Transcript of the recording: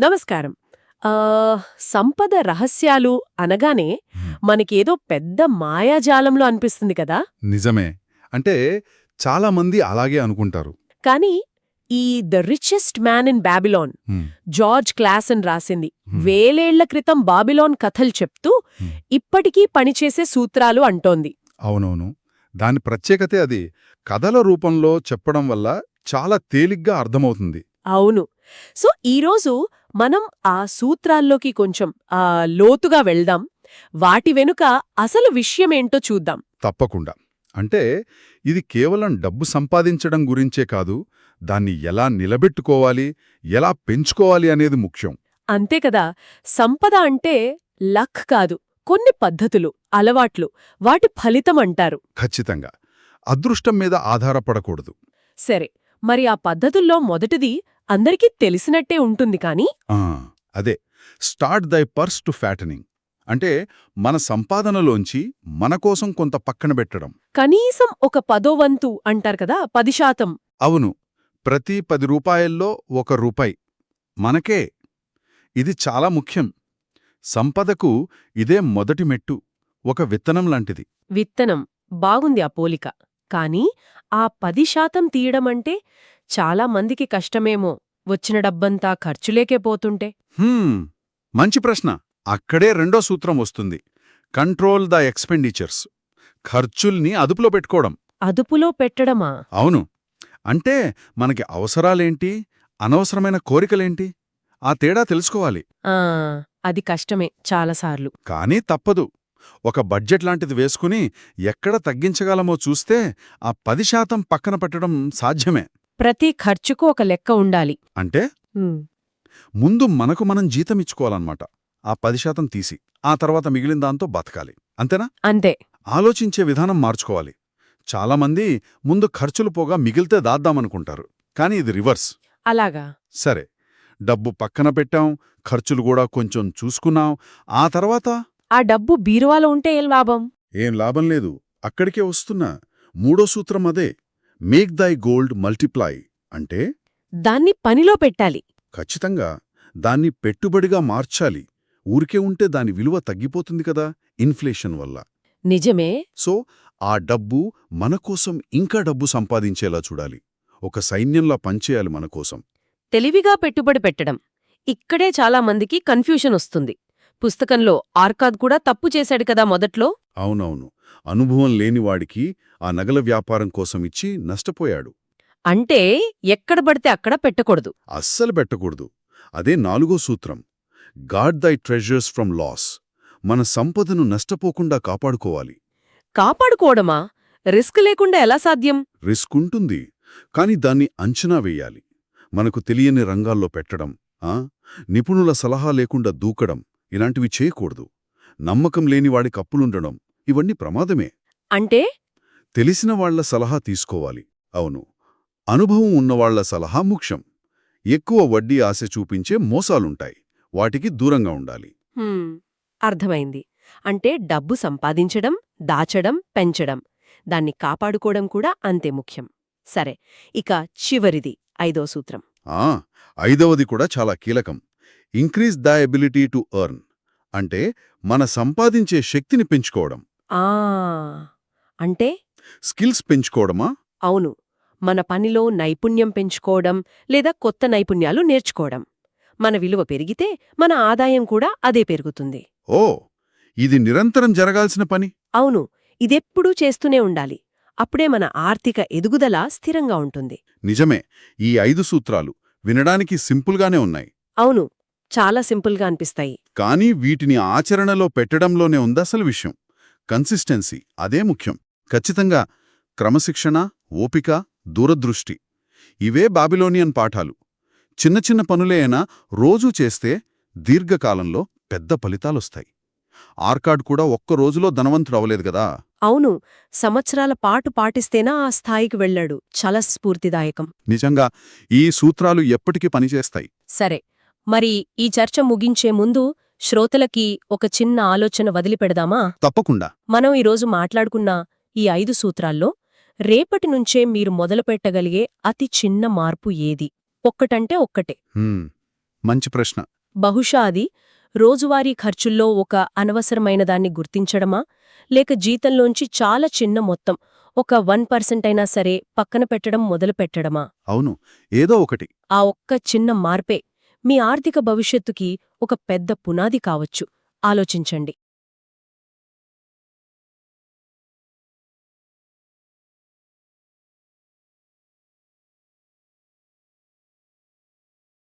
నమస్కారం. సంపద రహస్యాలు అనగానే మనకేదో పెద్ద మాయాజాలంలో అనిపిస్తుంది కదా? నిజమే. అంటే చాలా మంది అలాగే అనుకుంటారు. కానీ ఈ the richest man in Babylon George Clason రాసింది వేలేళ్ళ క్రితం బాబిలోన్ కథలు చెప్తూ. ఇప్పటికీ పనిచేసే సూత్రాలు అంటోంది. అవునవును. దాని ప్రత్యేకతే అది కథల రూపంలో చెప్పడం వల్ల చాలా తేలిగ్గా అర్థమవుతుంది. అవును. సో ఈరోజు మనం ఆ సూత్రాల్లోకి కొంచెం లోతుగా వెళ్దాం. వాటి వెనుక అసలు విషయమేంటో చూద్దాం. తప్పకుండా. అంటే ఇది కేవలం డబ్బు సంపాదించడం గురించే కాదు దాన్ని ఎలా నిలబెట్టుకోవాలి ఎలా పెంచుకోవాలి అనేది ముఖ్యం. అంతే కదా సంపద అంటే లక్ కాదు కొన్ని పద్ధతులు అలవాట్లు వాటి ఫలితం అంటారు. ఖచ్చితంగా. అదృష్టం మీద ఆధారపడకూడదు. సరే మరి ఆ పద్ధతుల్లో మొదటిది అందరికీ తెలిసినట్టే ఉంటుంది కాని ఆ, అదే. స్టార్ట్ దై పర్స్ టు ఫ్యాటనింగ్. అంటే మన సంపాదనలోంచి మన కోసం కొంత పక్కన పెట్టడం. కనీసం ఒక పదో వంతు అంటారు కదా పది శాతం. అవును. ప్రతి పది రూపాయల్లో ఒక రూపాయి. మనకే. ఇది చాలా ముఖ్యం. సంపదకు ఇదే మొదటి మెట్టు. ఒక విత్తనం లాంటిది. విత్తనం. బాగుంది ఆ పోలిక. కానీ ఆ పది శాతం తీయడమంటే చాలా మందికి కష్టమేమో వచ్చిన డబ్బంతా ఖర్చులేకే పోతుంటే. హ్మ్, మంచి ప్రశ్న. అక్కడే రెండో సూత్రం వస్తుంది. Control the expenditures. ఖర్చుల్ని అదుపులో పెట్టుకోవడం. అదుపులో పెట్టడమా? అవును. అంటే మనకి అవసరాలేంటి? అనవసరమైన కోరికలేంటి? ఆ తేడా తెలుసుకోవాలి. అది కష్టమే చాలాసార్లు కానీ తప్పదు. ఒక బడ్జెట్ లాంటిది వేసుకుని ఎక్కడ తగ్గించగలమో చూస్తే ఆ పది శాతం పక్కన పెట్టడం సాధ్యమే. ప్రతి ఖర్చుకు ఒక లెక్క ఉండాలి. అంటే? ముందు మనకు మనం జీతం ఇచ్చుకోవాలన్నమాట. ఆ పది శాతం తీసి ఆ తర్వాత మిగిలిన దాంతో బతకాలి. అంతేనా? అంతే. ఆలోచించే విధానం మార్చుకోవాలి. చాలామంది ముందు ఖర్చులు పోగా మిగిలితే దాద్దామనుకుంటారు. కానీ ఇది రివర్స్. అలాగా? సరే. డబ్బు పక్కన పెట్టాం ఖర్చులు కూడా కొంచెం చూసుకున్నాం. ఆ తర్వాత? ఆ డబ్బు బీరువాలో ఉంటే ఏం లాభం? ఏం లాభం లేదు. అక్కడికే వస్తున్నా. మూడో సూత్రం అదే. మేక్ దై గోల్డ్ మల్టిప్లై అంటే దాన్ని పనిలో పెట్టాలి. ఖచ్చితంగా దాన్ని పెట్టుబడిగా మార్చాలి. ఊరికే ఉంటే దాని విలువ తగ్గిపోతుంది కదా ఇన్ఫ్లేషన్ వల్ల. నిజమే. సో ఆ డబ్బు మనకోసం ఇంకా డబ్బు సంపాదించేలా చూడాలి. ఒక సైన్యంలా పనిచేయాలి మనకోసం తెలివిగా పెట్టుబడి పెట్టడం. ఇక్కడే చాలా మందికి కన్ఫ్యూషన్ వస్తుంది. పుస్తకంలో ఆర్కాద్ కూడా తప్పు చేశాడు కదా మొదట్లో? అవునవును. అనుభవం లేనివాడికి ఆ నగల వ్యాపారం కోసం ఇచ్చి నష్టపోయాడు. అంటే ఎక్కడ పడితే అక్కడ పెట్టకూడదు. అస్సలు పెట్టకూడదు. అదే నాలుగో సూత్రం. గాడ్ దై ట్రెజర్స్ ఫ్రమ్ లాస్ మన సంపదను నష్టపోకుండా కాపాడుకోవాలి. కాపాడుకోవడమా? రిస్క్ లేకుండా ఎలా సాధ్యం? రిస్క్ ఉంటుంది. కాని దాన్ని అంచనా వేయాలి. మనకు తెలియని రంగాల్లో పెట్టడం ఆ? నిపుణుల సలహా లేకుండా దూకడం ఇలాంటివి చేయకూడదు. నమ్మకం లేనివాడికి అప్పులుండడం ఇవన్నీ ప్రమాదమే. అంటే? తెలిసిన వాళ్ళ సలహా తీసుకోవాలి. అవును. అనుభవం ఉన్నవాళ్ళ సలహా ముఖ్యం. ఎక్కువ వడ్డీ ఆశ చూపించే మోసాలుంటాయి. వాటికి దూరంగా ఉండాలి. అర్థమైంది. అంటే డబ్బు సంపాదించడం దాచడం పెంచడం. దాన్ని కాపాడుకోవడం కూడా అంతే ముఖ్యం. సరే ఇక చివరిది ఐదో సూత్రం. ఆ! ఐదవది కూడా చాలా కీలకం. Increase the ability to earn. అంటే మన సంపాదించే శక్తిని పెంచుకోవడం. ఆ! అంటే? స్కిల్స్ పెంచుకోవడమా? అవును. మన పనిలో నైపుణ్యం పెంచుకోవడం లేదా కొత్త నైపుణ్యాలు నేర్చుకోవడం. మన విలువ పెరిగితే మన ఆదాయం కూడా అదే పెరుగుతుంది. ఓ! ఇది నిరంతరం జరగాల్సిన పని. అవును. ఇదెప్పుడూ చేస్తూనే ఉండాలి. అప్పుడే మన ఆర్థిక ఎదుగుదల స్థిరంగా ఉంటుంది. నిజమే. ఈ ఐదు సూత్రాలు వినడానికి సింపుల్గానే ఉన్నాయి. అవును. చాలా సింపుల్గా అనిపిస్తాయి. కానీ వీటిని ఆచరణలో పెట్టడంలోనే ఉందసలు విషయం. కన్సిస్టెన్సీ అదే ముఖ్యం. ఖచ్చితంగా క్రమశిక్షణ ఓపిక దూరదృష్టి ఇవే బాబిలోనియన్ పాఠాలు. చిన్న చిన్న పనులే అయినా రోజూ చేస్తే దీర్ఘకాలంలో పెద్ద ఫలితాలొస్తాయి. ఆర్కాడ్ కూడా ఒక్క రోజులో ధనవంతుడవలేదు కదా! అవును సంవత్సరాల పాటు పాటిస్తేనా ఆ స్థాయికి వెళ్ళాడు. చాలా స్ఫూర్తిదాయకం. నిజంగా ఈ సూత్రాలు ఎప్పటికీ పనిచేస్తాయి. సరే మరి ఈ చర్చ ముగించే ముందు శ్రోతలకి ఒక చిన్న ఆలోచన వదిలిపెడదామా? తప్పకుండా. మనం ఈరోజు మాట్లాడుకున్న ఈ ఐదు సూత్రాల్లో రేపటి నుంచే మీరు మొదలుపెట్టగలిగే అతి చిన్న మార్పు ఏది? ఒక్కటంటే ఒక్కటే. మంచి ప్రశ్న. బహుశా అది రోజువారీ ఖర్చుల్లో ఒక అనవసరమైన దాన్ని గుర్తించడమా? లేక జీతంలోంచి చాలా చిన్న మొత్తం ఒక వన్ పర్సెంట్ అయినా సరే పక్కన పెట్టడం మొదలు పెట్టడమా అవును. ఏదో ఒకటి. ఆ ఒక్క చిన్న మార్పే మీ ఆర్థిక భవిష్యత్తుకి ఒక పెద్ద పునాది కావచ్చు. ఆలోచించండి.